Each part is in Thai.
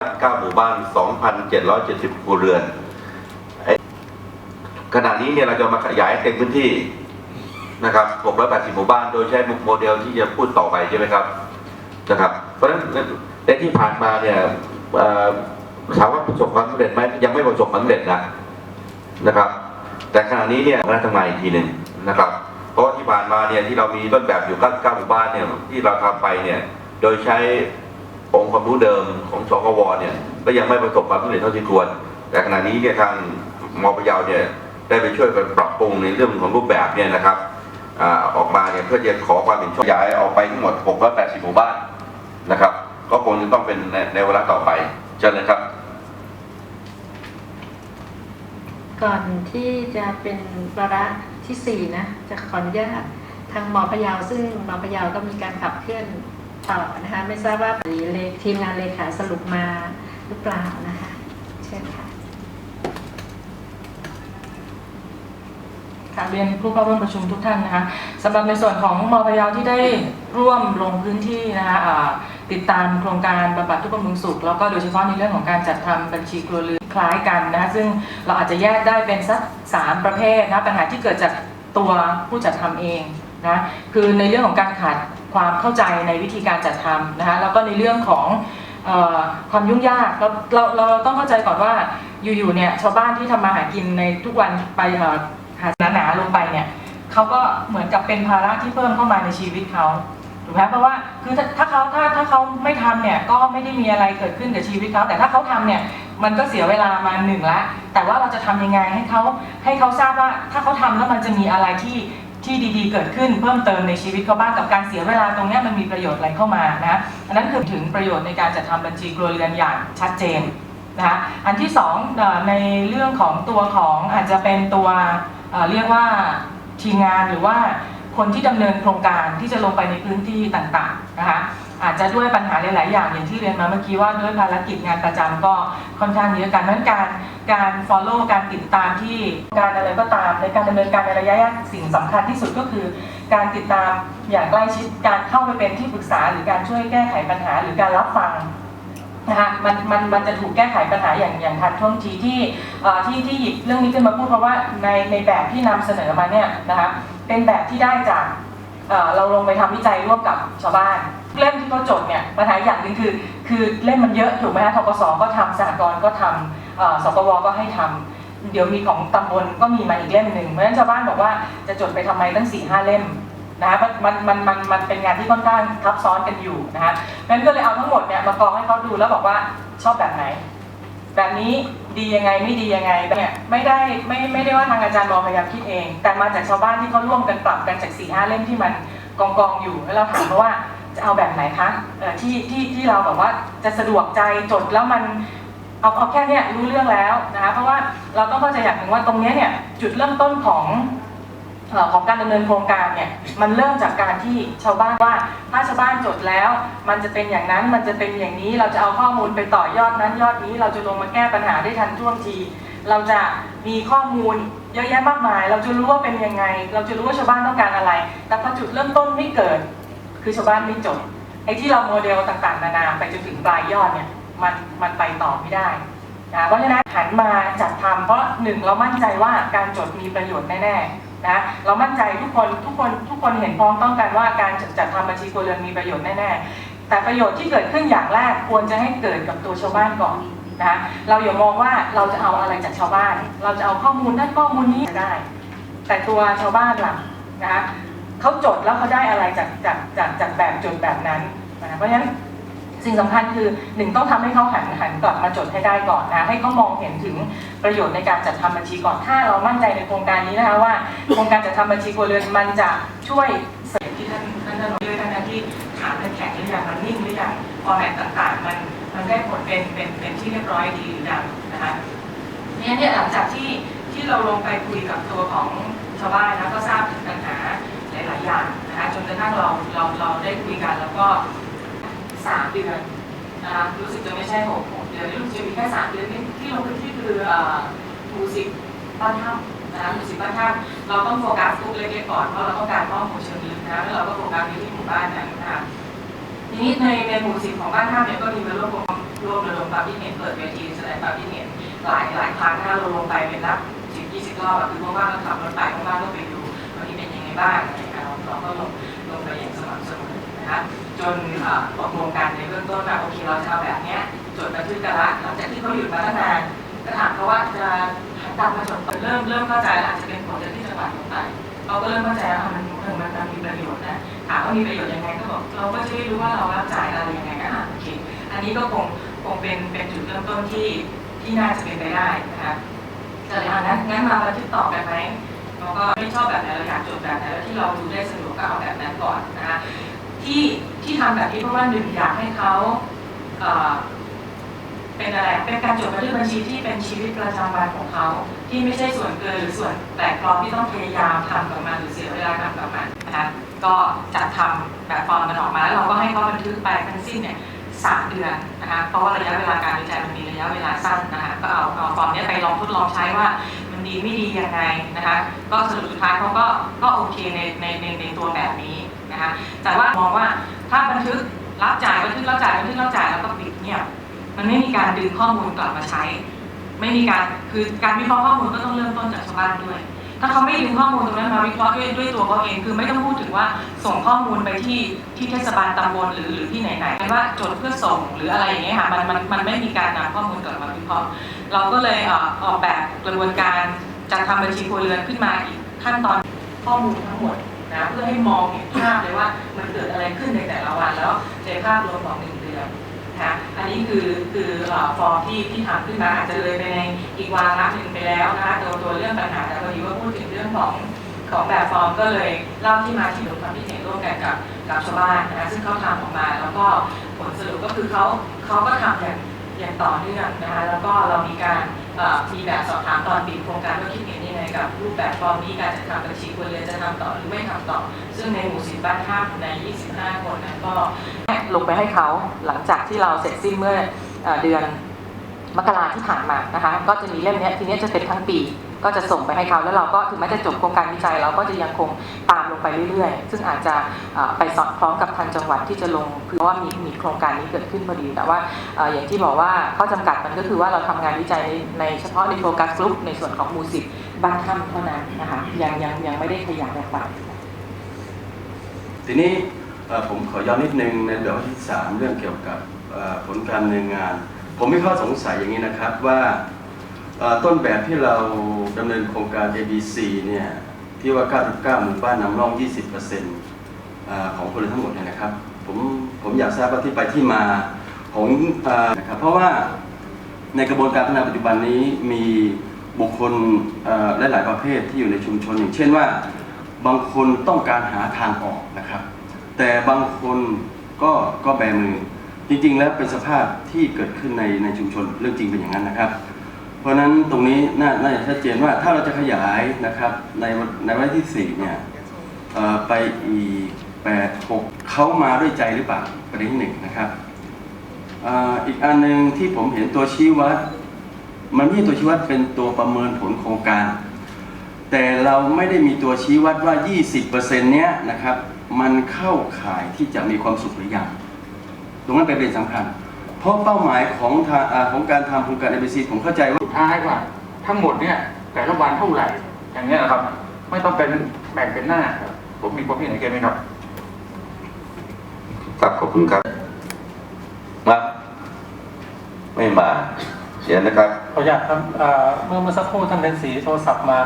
9 หมู่บ้าน 2,770 ครัวเรือน ขณะนี้เนี่ยเราจะมาขยายเต็มพื้นที่นะครับ 680 หมู่บ้าน โดยใช้โมเดลที่จะพูดต่อไปใช่ไหมครับ นะครับ เพราะฉะนั้นในที่ผ่านมาเนี่ยถามว่าประสบความสำเร็จไหมยังไม่ประสบความสำเร็จนะนะครับ แต่ขณะนี้เนี่ยคณะทำงานอีกทีหนึ่งนะครับ เพราะที่ผ่านมาเนี่ยที่เรามีต้นแบบอยู่99หมู่บ้านเนี่ยที่เราทำไปเนี่ย โดยใช้ องค์ความรู้เดิมของสกวเนี่ยก็ยังไม่ประสบความสำเร็จเท่าที่ควร แต่ขณะนี้เนี่ยทางมอพยาเนี่ยได้ไปช่วยกันปรับปรุงในเรื่องของรูปแบบเนี่ยนะครับอออกมาเนี่ยเพื่อจะขอความเห็นชอบขยายออกไปทั้งหมด680หมู่บ้านนะครับ ก็คงจะต้องเป็นในในเวลาต่อไปเชิญเลยครับ ก่อนที่จะเป็นวาระที่สี่นะ จะขออนุญาตทางมอพยาซึ่งมอพยาก็มีการขับเคลื่อน ต่อนะคะไม่ทราบว่าเลทีมงานเลขาสรุปมาหรือเปล่านะคะเชิญค่ะค่ะเรียนผู้เข้าร่วมประชุมทุกท่านนะคะสำหรับในส่วนของมอพยาที่ได้ร่วมลงพื้นที่นะคะติดตามโครงการบำบัดทุกบำรุงสุข แล้วก็โดยเฉพาะในเรื่องของการจัดทำบัญชีครัวเรือนคล้ายกันนะคะซึ่งเราอาจจะแยกได้เป็นสักสามประเภทนะปัญหาที่เกิดจากตัวผู้จัดทำเองนะคือในเรื่องของการขาด ความเข้าใจในวิธีการจัดทำนะคะแล้วก็ในเรื่องของออความยุ่งยากเราเราเราต้องเข้าใจก่อนว่าอยู่ๆเนี่ยชาวบ้านที่ทำมาหากินในทุกวันไปหาหนาๆลงไปเนี่ยเขาก็เหมือนกับเป็นภาระที่เพิ่มเข้ามาในชีวิตเขาถูกไหมเพราะว่าคือถ้าถ้าเขาถ้าถ้าเขาไม่ทำเนี่ยก็ไม่ได้มีอะไรเกิดขึ้นกับชีวิตเขาแต่ถ้าเขาทำเนี่ยมันก็เสียเวลามาหนึ่งละแต่ว่าเราจะทำยังไงให้เขาให้เขาทราบว่าถ้าเขาทำแล้วมันจะมีอะไรที่ ที่ดีๆ เกิดขึ้นเพิ่มเติมในชีวิตเขาบ้างกับการเสียเวลาตรงนี้มันมีประโยชน์อะไรเข้ามานะอันนั้นคือถึงประโยชน์ในการจัดทำบัญชีครัวเรือนอย่างชัดเจนนะคะอันที่สองในเรื่องของตัวของอาจจะเป็นตัวเอ่อเรียกว่าทีมงานหรือว่า คนที่ดำเนินโครงการที่จะลงไปในพื้นที่ต่างๆนะคะอาจจะด้วยปัญหาหลาย ๆ อย่างอย่างที่เรียนมาเมื่อกี้ว่าด้วยภารกิจงานประจำก็ค่อนข้างเยอะกันนั้นการการ follow การติดตามที่การอะไรก็ตาม ในการดำเนินการในระยะยาวสิ่งสำคัญที่สุดก็คือ การติดตามอย่างใกล้ชิดการเข้าไปเป็นที่ปรึกษา หรือการช่วยแก้ไขปัญหาหรือการรับฟังนะคะมันมันมันจะถูกแก้ไขปัญหาอย่างอย่างทันท่วงทีที่ที่ที่หยิบเรื่องนี้ขึ้นมาพูดเพราะว่าในในแบบที่นำเสนอมาเนี่ยนะคะ เป็นแบบที่ได้จากเอ่อเราลงไปทำวิจัยร่วมกับชาวบ้าน เล่มที่เขาจดเนี่ยปัญหาอย่างหนึ่งคือ คือเล่มมันเยอะถูกไหมคะทกสก็ทำสหกรณ์ก็ทำเอ่อสกวก็ให้ทำเดี๋ยวมีของตำบลก็มีมาอีกเล่มหนึ่งเพราะฉะนั้นชาวบ้านบอกว่าจะจดไปทำไมตั้ง4ี่ห้าเล่มนะคะมันมันมันมันเป็นงานที่ค่อนข้างทับซ้อนกันอยู่นะคะงั้นก็เลยเอาทั้งหมดเนี่ยมากองให้เขาดูแล้วบอกว่าชอบแบบไหน แบบนี้ ดียังไงไม่ดียังไงเนี่ยไม่ได้ไม่ไม่ได้ว่าทางอาจารย์มอพยายามคิดเอง แต่มาจากชาวบ้านที่เขาร่วมกันปรับกันจากสี่ห้าเล่มที่มันกองกองอยู่แล้วเราถามเขาว่าจะเอาแบบไหนคะที่ที่ที่เราแบบว่าจะสะดวกใจจดแล้วมันเอาเอาแค่เนี้ยรู้เรื่องแล้วนะคะเพราะว่าเราต้องเข้าใจอย่างหนึ่งว่าตรงเนี้ยเนี่ยจุดเริ่มต้นของ ของการดำเนินโครงการเนี่ยมันเริ่มจากการที่ชาวบ้านว่าถ้าชาวบ้านจดแล้ว มันจะเป็นอย่างนั้นมันจะเป็นอย่างนี้เราจะเอาข้อมูลไปต่อยอดนั้นยอดนี้ เราจะลงมาแก้ปัญหาได้ทันท่วงที เราจะมีข้อมูลเยอะแยะมากมาย เราจะรู้ว่าเป็นยังไง เราจะรู้ว่าชาวบ้านต้องการอะไร แต่พอจุดเริ่มต้นไม่เกิด คือชาวบ้านไม่จดไอ้ที่เราโมเดลต่างๆ นานาไปจนถึงปลายยอดเนี่ยมันมันไปต่อไม่ได้นะเพราะฉะนั้นหันมาจัดทำเพราะหนึ่งเรามั่นใจว่าการจดมีประโยชน์แน่ๆ นะเรามั่นใจทุกคนทุกคนทุกคนเห็นพ้องต้องกันว่าการจัดทำบัญชีครัวเรือนมีประโยชน์แน่ๆ แต่ประโยชน์ที่เกิดขึ้นอย่างแรกควรจะให้เกิดกับตัวชาวบ้านก่อนนะเราอย่ามองว่าเราจะเอาอะไรจากชาวบ้าน เราจะเอาข้อมูลนั้นข้อมูลนี้ได้ แต่ตัวชาวบ้านล่ะนะคะเขาจดแล้วเขาได้อะไรจากจากจากจากแบบจดแบบนั้นนะเพราะฉะนั้น สิ่งสำคัญคือหนึ่งต้องทำให้เขาหันหันกลับมาจดให้ได้ก่อนนะให้เขามองเห็นถึงประโยชน์ในการจัดทำบัญชีก่อนถ้าเรามั่นใจในโครงการนี้นะคะว่าโครงการจัดทำบัญชีครัวเรือนมันจะช่วยเสริมที่ท่านท่านท่านด้วยท่านที่ถามมันแข็งหรือยังมันนิ่งหรือยังฟอร์แมตต่างๆ มันมันได้ผลเป็นเป็นเป็นที่เรียบร้อยดีหรือยังนะคะเนี่ยเนี่ยหลังจากที่ที่เราลงไปคุยกับตัวของชาวบ้านนะก็ทราบถึงปัญหาหลาย ๆ อย่างนะคะจนกระทั่งเราเราเราได้คุยกันแล้วก็ สามเดือนนะคะรู้สึกจะไม่ใช่หกหกเดือนรู้สึกจะมีแค่สามเดือนที่ที่ลงพื้นที่คือหมู่สิบบ้านถ้ำนะคะหมู่สิบบ้านถ้ำเราต้องโฟกัสทุกเล็กๆก่อนเพราะเราต้องการข้อมูลเชิงลึกนะแล้วเราก็โฟกัสไปที่หมู่บ้านนั้นนะคะทีนี้ในในหมู่สิบของบ้านถ้ำเนี่ยก็มีมาร่วมร่วมระดมความคิดเห็นเปิดเวทีแสดงความคิดเห็นหลายหลายครั้งถ้าเราลงไปเป็นนับสิบยี่สิบรอบคือว่างๆก็ขับรถไปว่างๆก็ไปดูวันนี้เป็นยังไงบ้างอะไรเงี้ยเราเราก็ลงลงไปอย่างสม่ำเสมอนะคะ จนตกลงกันในเบื้องต้นว่าโอเคเราจะเอาแบบเนี้ยจดบันทึกกันละหลังจากที่เขาหยุดมาตั้งนานก็ถามเขาว่าจะกลับมาจดเริ่มเริ่มเข้าใจแล้วอาจจะเป็นผลจากที่จังหวัดลงไปเราก็เริ่มเข้าใจว่ามันมันมันมันมีประโยชน์นะถามว่ามีประโยชน์ยังไงก็บอกเราก็จะได้รู้ว่าเรารับจ่ายอะไรยังไงก็อะโอเคอันนี้ก็คงคงเป็นเป็นจุดเริ่มต้นที่ที่น่าจะเป็นไปได้นะคะก็เลยอะงั้นงั้นมาบันทึกต่อกันไหมเราก็ไม่ชอบแบบไหนเราอยากจดแบบไหนแล้วที่เราดูได้สะดวกก็เอาแบบนั้นก่อนนะคะ ที่ที่ทำแบบนี้เพราะว่าหนึ่งอยากให้เขาเป็นอะไรเป็นการจดบันทึกบัญชีที่เป็นชีวิตประจำวันของเขาที่ไม่ใช่ส่วนเกินหรือส่วนแปลกปลอมที่ต้องพยายามทำกับมันหรือเสียเวลาทำกับมันนะคะก็จัดทำแบบฟอร์มมันออกมาแล้วเราก็ให้เขาบันทึกไปทั้งสิ้นเนี่ยสามเดือนนะคะเพราะว่าระยะเวลาการวิจัยมันมีระยะเวลาสั้นนะคะก็เอาเอาฟอร์มเนี้ยไปลองทดลองใช้ว่ามันดีไม่ดียังไงนะคะก็สรุปสุดท้ายเขาก็ก็โอเคในในในในตัวแบบนี้ นะคะแต่ว่ามองว่าถ้าบันทึกรับจ่ายบันทึกรับจ่ายบันทึกรับจ่ายแล้วก็ปิดเงียบมันไม่มีการดึงข้อมูลกลับมาใช้ ไม่มีการคือการวิเคราะห์ข้อมูลก็ต้องเริ่มต้นจากชาวบ้านด้วย ถ้าเขาไม่ดึงข้อมูลตรงนั้นมาวิเคราะห์ด้วยด้วยตัวเขาเองคือไม่ต้องพูดถึงว่าส่งข้อมูลไปที่ที่เทศบาลตำบลหรือหรือที่ไหนๆไม่ว่าจดเพื่อส่งหรืออะไรอย่างเงี้ยค่ะมันมันมันไม่มีการนำข้อมูลกลับมาวิเคราะห์เราก็เลยออออกแบบกระบวนการจัดทำบัญชีครัวเรือนขึ้นมาอีกขั้นตอนข้อมูลทั้งหมด นะเพื่อให้มองเห็นภาพเลยว่ามันเกิดอะไรขึ้นในแต่ละวันแล้วในภาพรวมของหนึ่งเดือนนะอันนี้คือคือฟอร์มที่ที่ทำขึ้นมาอาจจะเลยไปในอีกวาระหนึ่งไปแล้วนะคะตัวตัวเรื่องปัญหาแต่พอดีว่าพูดถึงเรื่องของของแบบฟอร์มก็เลยเล่าที่มาที่ลงความคิดเห็นร่วมกันกับกับชาวบ้านนะซึ่งเขาทำออกมา แล้วก็ผลสรุปก็คือเขาเขาก็ทำอย่างอย่างต่อเนื่องนะคะแล้วก็เรามีการ มีแบบสอบถามตอนปิดโครงการว่าคิดเห็นยังไงกับ รูปแบบฟอร์มนี้การจัดทำบัญชีครัวเรือนจะทำต่อหรือไม่ทำต่อ ซึ่งในหมู่สิบบ้านท่าใน 25 คนนั้นก็ลงไปให้เขาหลังจากที่เราเสร็จสิ้นเมื่อเอ่อเดือนมกราที่ผ่านมานะคะ ก็จะมีเล่มนี้ทีนี้จะเป็นทั้งปี ก็จะส่งไปให้เขาแล้วเราก็ถึงแม้จะจบโครงการวิจัยเราก็จะยังคงตามลงไปเรื่อยๆ ซึ่งอาจจะไปสอดคล้องกับทางจังหวัดที่จะลงเพราะว่ามีมีโครงการนี้เกิดขึ้นพอดี แต่ว่าอย่างที่บอกว่าข้อจำกัดมันก็คือว่าเราทำงานวิจัยในในเฉพาะในโฟกัสกลุ่มในส่วนของมูสิบบ้านถ้ำเท่านั้นนะคะยังยังยังไม่ได้ขยายออกไปทีนี้ผมขอย้อนนิดนึงในเรื่องที่สามเรื่องเกี่ยวกับผลการดำเนินงาน ผมมีข้อสงสัยอย่างนี้นะครับว่า ต้นแบบที่เราดำเนินโครงการ ABC เนี่ยที่ว่า 99 หมู่บ้านนำร่อง 20%ของคนทั้งหมดเนี่ยนะครับผมผมอยากทราบว่าที่ไปที่มาของอ่อนะครับเพราะว่าในกระบวนการพัฒนาปัจจุบันนี้มีบุคคลเอ่อหลายๆประเภทที่อยู่ในชุมชน อย่างเช่นว่าบางคนต้องการหาทางออกนะครับ แต่บางคนก็ก็แบมือจริงๆ แล้วเป็นสภาพที่เกิดขึ้นในในชุมชนเรื่องจริงเป็นอย่างนั้นนะครับ เพราะฉะนั้นตรงนี้น่าจะชัดเจนว่าถ้าเราจะขยายนะครับในในวันที่สี่เนี่ยไปอีกแปดหกเขามาด้วยใจหรือเปล่าประเด็นที่หนึ่งนะครับอีกอันหนึ่งที่ผมเห็นตัวชี้วัด มันไม่ใช่ตัวชี้วัดเป็นตัวประเมินผลโครงการ แต่เราไม่ได้มีตัวชี้วัดว่า 20%เนี้ยนะครับ มันเข้าข่ายที่จะมีความสุขหรือยังตรงนั้นเป็นประเด็นสำคัญ เพราะเป้าหมายของทางอ่าของการทำโครงการ ABC ผมเข้าใจว่า สุดท้ายว่าทั้งหมดเนี่ยแต่ละวันเท่าไหร่อย่างเงี้ยนะครับ ไม่ต้องเป็นแบ่งเป็นหน้าครับผมมีความคิดเห็นเกมไหมครับ ครับขอบคุณครับมาไม่มาเสียนะครับ ขออนุญาตครับเอ่อเมื่อเมื่อสักครู่ท่านเป็นสีโทรศัพท์มา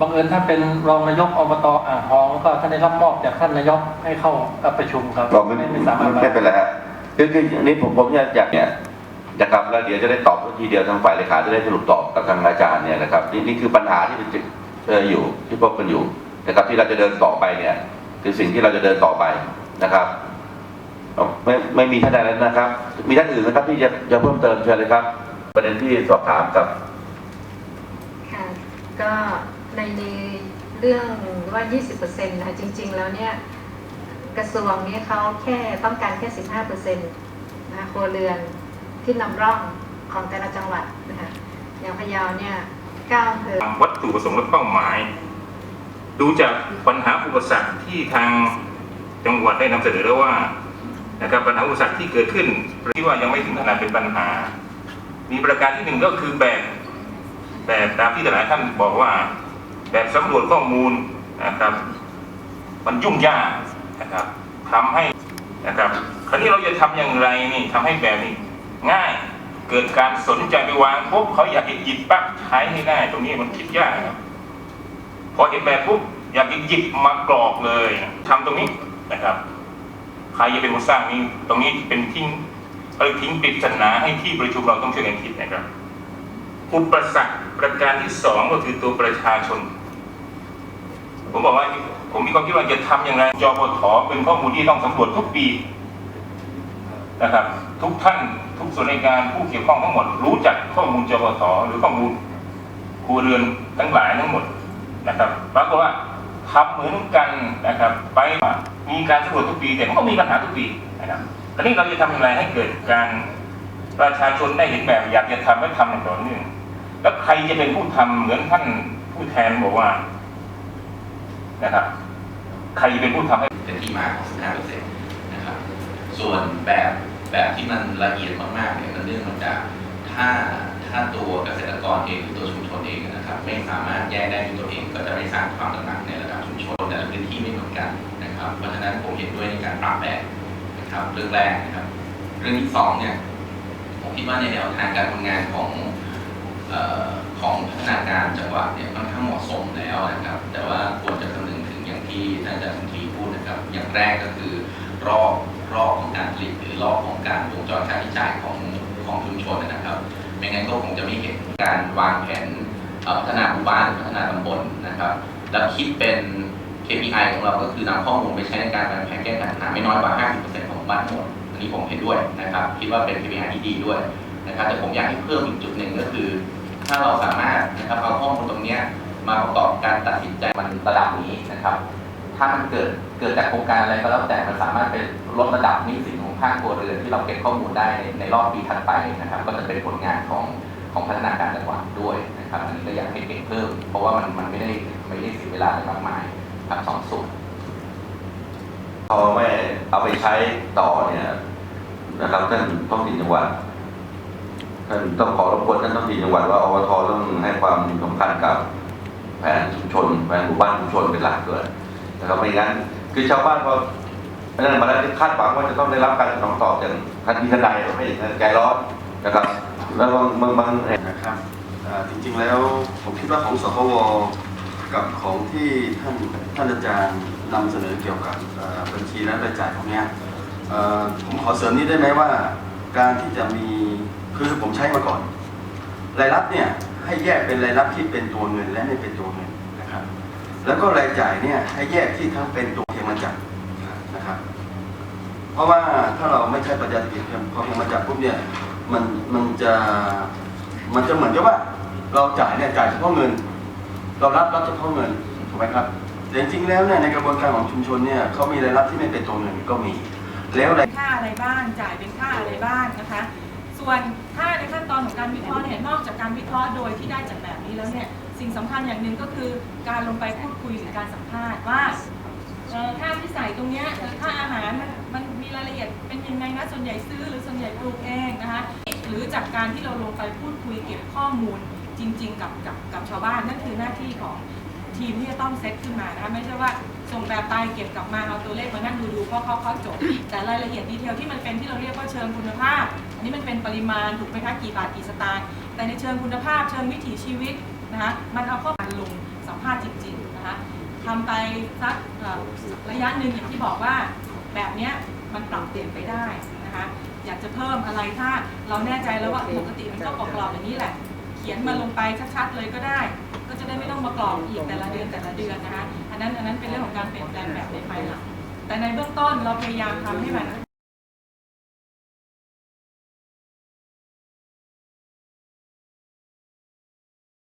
บังเอิญท่านเป็นรองนายกอบตอ่างทองแล้วก็ท่านได้รับมอบจากท่านนายกให้เข้าประชุมครับเราไม่ไม่สามารถมาไม่เป็นไรฮะ คือคืออันนี้ผมผมอยากอยากเนี่ยนะครับแล้วเดี๋ยวจะได้ตอบทีเดียวทางฝ่ายเลขาจะได้สรุปตอบกับทางอาจารย์เนี่ยนะครับนี่นี่คือปัญหาที่เป็นเจออยู่ที่พบกันอยู่นะครับที่เราจะเดินต่อไปเนี่ยคือสิ่งที่เราจะเดินต่อไปนะครับไม่ไม่มีท่านใดแล้วนะครับ มีท่านอื่นนะครับที่จะจะเพิ่มเติมเชิญเลยครับ ประเด็นที่สอบถามกับค่ะก็ในเรื่องว่า 20%นะจริง ๆ แล้วเนี่ย กระทรวงนี้เขาแค่ต้องการแค่ 15%นะคะครัวเรือนที่นำร่องของแต่ละจังหวัดนะคะอย่างพะเยาเนี่ย9อำเภอวัตถุประสงค์และเป้าหมาย ดูจากปัญหาอุปสรรคที่ทางจังหวัดได้นำเสนอแล้วว่านะครับปัญหาอุปสรรคที่เกิดขึ้นที่ว่ายังไม่ถึงขนาดเป็นปัญหา มีประการที่หนึ่งก็คือแบบแบบตามที่หลายท่านบอกว่า แบบสำรวจข้อมูลนะครับมันยุ่งยาก นะครับทำให้นะครับคราวนี้เราจะทำอย่างไรนี่ทำให้แบบนี้ง่ายเกิดการสนใจไปวางปุ๊บเขาอยากจะหยิบปั๊บใช้ให้ได้ตรงนี้มันคิดยากครับพอเห็นแบบปุ๊บอยากจะหยิบมากรอกเลยทำตรงนี้นะครับใครจะเป็นคนสร้างนี้ตรงนี้เป็นทิ้งเออทิ้งปริศนาให้ที่ประชุมเราต้องช่วยกันคิดนะครับอุปสรรคประการที่สองก็คือตัวประชาชน ผมบอกว่า ผมมีความคิดว่าจะทำอย่างไรจปทเป็นข้อมูลที่ต้องสำรวจทุกปีนะครับ ทุกท่านทุกส่วนในการผู้เกี่ยวข้องทั้งหมด รู้จักข้อมูลจปทหรือข้อมูลครัวเรือนทั้งหลายทั้งหมดนะครับปรากฏว่าทำเหมือนกันนะครับ ไปมีการสำรวจทุกปี แต่มันก็มีปัญหาทุกปีนะครับตอนนี้เราจะทำอย่างไรให้เกิดการประชาชนได้เห็นแบบอยากจะทำและทำอย่างต่อเนื่องแล้วใครจะเป็นผู้ทำเหมือนท่านผู้แทนบอกว่านะครับ ใครเป็นผู้ทำให้เป็นที่มาของ15%นะครับส่วนแบบแบบที่มันละเอียดมากๆเนี่ยมันเรื่องมาจากถ้าถ้าตัวเกษตรกรเองหรือตัวชุมชนเองนะครับไม่สามารถแยกได้ด้วยตัวเองก็จะไม่สร้างความตระหนักในระดับชุมชนแต่ละพื้นที่ไม่เหมือนกันนะครับ เพราะฉะนั้นผมเห็นด้วยในการปรับแบบนะครับเรื่องแรกนะครับ เรื่องที่สองเนี่ยผมคิดว่าในแนวทางการทำงานของออของพัฒนาการจังหวัดเนี่ยค่อนข้างเหมาะสมแล้วนะครับ แต่ว่าควรจะคำ ที่ท่านอาจารย์สุนทรีพูดนะครับ อย่างแรกก็คือรอบรอบของการผลิตหรือรอบของการวงจรค่าใช้จ่ายของของชุมชนนะครับ ไม่งั้นก็คงจะไม่เห็นการวางแผนพัฒนาหมู่บ้านพัฒนาตำบลนะครับ แล้วคิดเป็น KPI ของเราก็คือนำข้อมูลไปใช้ในการวางแผนแก้ปัญหาไม่น้อยกว่า 50%ของหมู่บ้านทั้งหมดอันนี้ผมเห็นด้วยนะครับ คิดว่าเป็น KPI ที่ดีด้วยนะครับแต่ผมอยากให้เพิ่มอีกจุดหนึ่งก็คือ ถ้าเราสามารถนะครับเอาข้อมูลตรงนี้มาประกอบการตัดสินใจมันระดับนี้นะครับ ถ้ามันเกิดเกิดจากโครงการอะไรก็แล้วแต่มันสามารถเป็นลดระดับนี้สินของภาคครัวเรือนที่เราเก็บข้อมูลได้ในในรอบปีถัดไปนะครับ ก็จะเป็นผลงานของของพัฒนาการจังหวัดด้วยนะครับอันนี้ก็อยากให้เก่งเพิ่ม เพราะว่ามันมันไม่ได้ไม่ได้เสียเวลาอะไรมากมายครับสองส่วนพอไม่เอาไปใช้ต่อเนี่ยนะครับท่านท้องถิ่นจังหวัดท่านต้องขอรบกวนท่านท้องถิ่นจังหวัดว่าอบทต้องให้ความสำคัญกับแผนชุมชนแผนหมู่บ้านชุมชนเป็นหลักด้วย นะครับไม่งั้น คือชาวบ้านพอไม่ได้มาแล้วคาดหวังว่าจะต้องได้รับการสนองตอบจากทันทีทันใดไม่อย่างนั้นใจร้อนนะครับแล้วบางบางบางนะครับจริงๆแล้วผมคิดว่าของสควกับของที่ท่านท่านอาจารย์นำเสนอเกี่ยวกับบัญชีและรายจ่ายของเนี้ยผมขอเสริมนิดได้ไหมว่า การที่จะมีคือผมใช้มาก่อน รายรับเนี่ยให้แยกเป็นรายรับที่เป็นตัวเงินและไม่เป็นตัวเงิน แล้วก็รายจ่ายเนี่ยให้แยกที่ทั้งเป็นตัวเพียงมาจากนะครับ เพราะว่าถ้าเราไม่ใช้ปัญญาเพียงพอเพียงมาจากปุ๊บเนี่ยมันมันจะมันจะเหมือนกับว่า เราจ่ายเนี่ยจ่ายเฉพาะเงิน เรารับรับเฉพาะเงินถูกไหมครับแต่จริงๆแล้วเนี่ยในกระบวนการของชุมชนเนี่ยเขามีรายรับที่ไม่เป็นตัวเงินก็มี แล้วรายค่าอะไรบ้างจ่ายเป็นค่าอะไรบ้างนะคะ ส่วนถ้าในขั้นตอนของการวิเคราะห์เนี่ยนอกจากการวิเคราะห์โดยที่ได้จากแบบนี้แล้วเนี่ย สิ่งสำคัญอย่างหนึ่งก็คือการลงไปพูดคุยหรือการสัมภาษณ์ว่าค่าที่ใส่ตรงเนี้ยค่าอาหารมันมันมีรายละเอียดเป็นยังไงนะส่วนใหญ่ซื้อหรือส่วนใหญ่ปลูกเองนะคะหรือจากการที่เราลงไปพูดคุยเก็บข้อมูลจริง ๆ กับกับกับชาวบ้านนั่นคือหน้าที่ของทีมที่จะต้องเซตขึ้นมานะคะไม่ใช่ว่าส่งแบบไปเก็บกลับมาเอาตัวเลขมานั่งดูดูๆเพราะเขาเขาจบ แต่รายละเอียดดีเทลที่มันเป็นที่เราเรียกว่าเชิงคุณภาพ อันนี้มันเป็นปริมาณถูกไหมคะกี่บาทกี่สตางค์แต่ในเชิงคุณภาพเชิงวิถีชีวิต นะคะมันเอาข้อมูลลงสัมภาษณ์จริงๆนะคะทำไปสักระยะหนึ่งอย่างที่บอกว่าแบบเนี้ยมันปรับเปลี่ยนไปได้นะคะอยากจะเพิ่มอะไรถ้าเราแน่ใจแล้วว่าปกติมันก็กรอบๆอย่างนี้แหละ เขียนมาลงไปชัดๆเลยก็ได้ ก็จะได้ไม่ต้องมากรอกอีกแต่ละเดือนแต่ละเดือนนะคะอันนั้นอันนั้นเป็นเรื่องของการเปลี่ยนแปลงแบบในภายหลังแต่ในเบื้องต้นเราพยายามทำให้มัน